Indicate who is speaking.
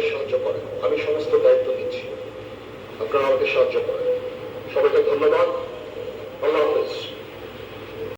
Speaker 1: আমাদের সাহায্য করেন। আমি সমস্ত দায়িত্ব নিচ্ছি। আপনারা আমাকে সাহায্য করেন। সবাইকে ধন্যবাদ। আল্লাহ হাফেজ।